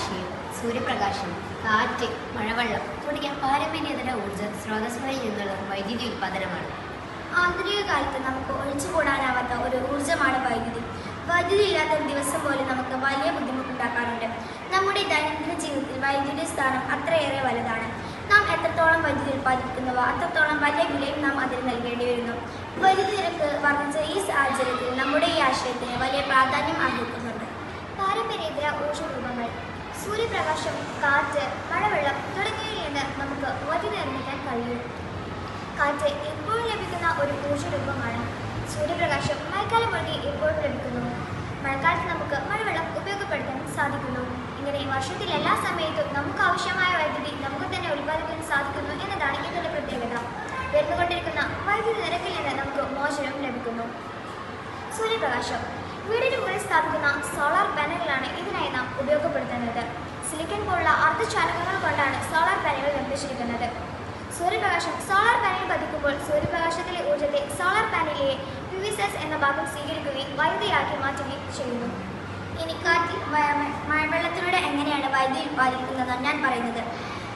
ആശയം സൂര്യപ്രകാശം കാറ്റ് മഴവെള്ളം തുടങ്ങിയ പാരമ്പര്യേതര ഊർജ സ്രോതസ്സുകളിൽ നിന്നുള്ള വൈദ്യുതി ഉൽപ്പാദനമാണ്. ആധുനിക കാലത്ത് നമുക്ക് ഒഴിച്ചുകൂടാനാവാത്ത ഒരു ഊർജമാണ് വൈദ്യുതി. വൈദ്യുതി ഇല്ലാത്ത ഒരു ദിവസം പോലും നമുക്ക് വലിയ ബുദ്ധിമുട്ടുണ്ടാക്കാറുണ്ട്. നമ്മുടെ ദൈനംദിന ജീവിതത്തിൽ വൈദ്യുതി സ്ഥാനം അത്രയേറെ വലുതാണ്. നാം എത്രത്തോളം വൈദ്യുതി ഉൽപ്പാദിപ്പിക്കുന്നുവോ അത്രത്തോളം വലിയ വിലയും നാം അതിന് നൽകേണ്ടി വരുന്നു. വൈദ്യുതി നിരക്ക് വർദ്ധിച്ച ഈ സാഹചര്യത്തിൽ നമ്മുടെ ഈ ആശയത്തിന് വലിയ പ്രാധാന്യം അർഹിക്കുന്നുണ്ട്. പാരമ്പര്യേതര ഊർജ രൂപങ്ങൾ സൂര്യപ്രകാശം കാറ്റ് മഴവെള്ളം തുടങ്ങിയവയിൽ നിന്ന് നമുക്ക് വധി നിർമ്മിക്കാൻ കഴിയും. കാറ്റ് എപ്പോഴും ലഭിക്കുന്ന ഒരു ഊർജരൂപമാണ്. സൂര്യപ്രകാശം മഴക്കാലം ഒഴികെ എപ്പോഴും ലഭിക്കുന്നു. മഴക്കാലത്ത് നമുക്ക് മഴവെള്ളം ഉപയോഗപ്പെടുത്താൻ സാധിക്കുന്നു. ഇങ്ങനെ വർഷത്തിൽ എല്ലാ സമയത്തും നമുക്ക് ആവശ്യമായ വൈദ്യുതി നമുക്ക് തന്നെ ഉൽപ്പാദിപ്പിക്കാൻ സാധിക്കുന്നു എന്നതാണ് ഇതിന്റെ പ്രത്യേകത. വരുന്നുകൊണ്ടിരിക്കുന്ന വൈദ്യുതി നിരക്കിൽ നിന്ന് നമുക്ക് മോചനം ലഭിക്കുന്നു. സൂര്യപ്രകാശം വീടിന് മുകളിൽ സ്ഥാപിക്കുന്ന അർദ്ധചാലകങ്ങൾ കൊണ്ടാണ് സോളാർ പാനലുകൾ നിർമ്മിച്ചിരിക്കുന്നത്. സൂര്യപ്രകാശം സോളാർ പാനൽ പതിക്കുമ്പോൾ സൂര്യപ്രകാശത്തിലെ ഊർജത്തെ സോളാർ പാനലിലെ യുവിസെസ് എന്ന ഭാഗം സ്വീകരിക്കുകയും വൈദ്യുതിയാക്കി മാറ്റുകയും ചെയ്യുന്നു. ഇനി കാറ്റിൽ മഴ- മഴ- മഴവെള്ളത്തിലൂടെ എങ്ങനെയാണ് വൈദ്യുതി ഉൽപ്പാദിപ്പിക്കുന്നതെന്ന് ഞാൻ പറയുന്നത്.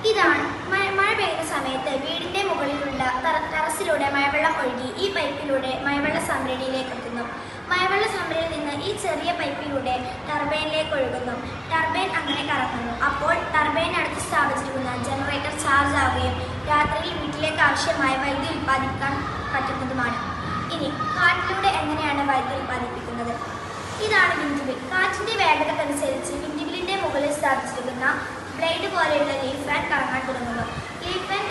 ഇതാണ് മഴ പെയ്യുന്ന സമയത്ത് വീടിന്റെ മുകളിലുള്ള ടെറസിലൂടെ മഴവെള്ളം ഒഴുകി ഈ പൈപ്പിലൂടെ മഴവെള്ള സംഭരണിയിലേക്ക് എത്തുന്നു. മഴവെള്ള ചുമരിൽ നിന്ന് ഈ ചെറിയ പൈപ്പിലൂടെ ടർബൈനിലേക്ക് ഒഴുകുന്നു. ടർബൈൻ അങ്ങനെ കറക്കുന്നു അപ്പോൾ ടർബൈൻ അടുത്ത് സ്ഥാപിച്ചിരിക്കുന്ന ജനറേറ്റർ ചാർജ് ആവുകയും രാത്രിയിൽ വീട്ടിലേക്ക് ആവശ്യമായ വൈദ്യുതി ഉൽപ്പാദിപ്പിക്കാൻ പറ്റുന്നതുമാണ്. ഇനി കാറ്റിലൂടെ എങ്ങനെയാണ് വൈദ്യുതി ഉൽപ്പാദിപ്പിക്കുന്നത്? ഇതാണ് വിൻഡുബിൽ കാറ്റിന്റെ വേഗതക്കനുസരിച്ച് വിൻഡിബിലിന്റെ മുകളിൽ സ്ഥാപിച്ചിരിക്കുന്ന ബ്ലേഡ് പോലെയുള്ള ലീഫ് ഫാൻ കറങ്ങാൻ തുടങ്ങുന്നു. ലീഫ് ഫാൻ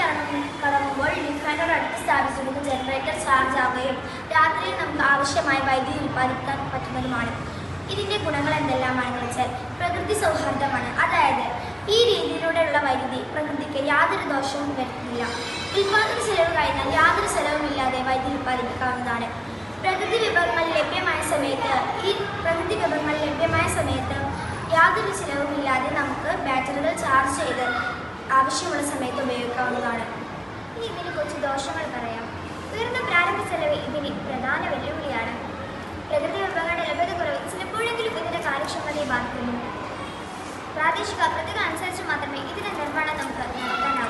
കറങ്ങുമ്പോൾ ലീഫ് ഫാനോട് അടുത്ത് സ്ഥാപിച്ചിരിക്കുന്ന ജനറേറ്റർ ചാർജ് ആവുകയും രാത്രിയിൽ നമുക്ക് ആവശ്യമായ വൈദ്യുതി ഉൽപ്പാദിപ്പിക്കാൻ പറ്റുന്നതുമാണ്. ഇതിന്റെ ഗുണങ്ങൾ എന്തെല്ലാമാണെന്ന് വെച്ചാൽ പ്രകൃതി സൗഹാർദ്ദമാണ്. അതായത് ഈ രീതിയിലൂടെയുള്ള വൈദ്യുതി പ്രകൃതിക്ക് യാതൊരു ദോഷവും വരുത്തുന്നില്ല. ഉൽപ്പാദന ചെലവ് കഴിഞ്ഞാൽ യാതൊരു ചെലവുമില്ലാതെ വൈദ്യുതി ഉൽപ്പാദിപ്പിക്കാവുന്നതാണ്. പ്രകൃതി വിഭവങ്ങൾ ലഭ്യമായ സമയത്ത് ഈ പ്രകൃതി വിഭവങ്ങൾ ലഭ്യമായ സമയത്ത് യാതൊരു ചിലവുമില്ലാതെ നമുക്ക് ബാറ്ററികൾ ചാർജ് ചെയ്ത് ആവശ്യമുള്ള സമയത്ത് ഉപയോഗിക്കാവുന്നതാണ്. ഇനി ഇതിനെ കുറച്ച് ദോഷങ്ങൾ പറയാം. ഉയർന്ന പ്രാരംഭ ചെലവ് ഇതിന് പ്രധാന വെല്ലുവിളിയാണ്. പ്രകൃതി വിഭവങ്ങളുടെ ലഭ്യതക്കുറവ് ചിലപ്പോഴെങ്കിലും ഇതിന്റെ കാര്യക്ഷമതയെ ബാധിക്കുന്നു പ്രാദേശിക പ്രതികൾ അനുസരിച്ച് മാത്രമേ ഇതിന്റെ നിർമ്മാണം നമുക്ക് നടത്താനാവൂ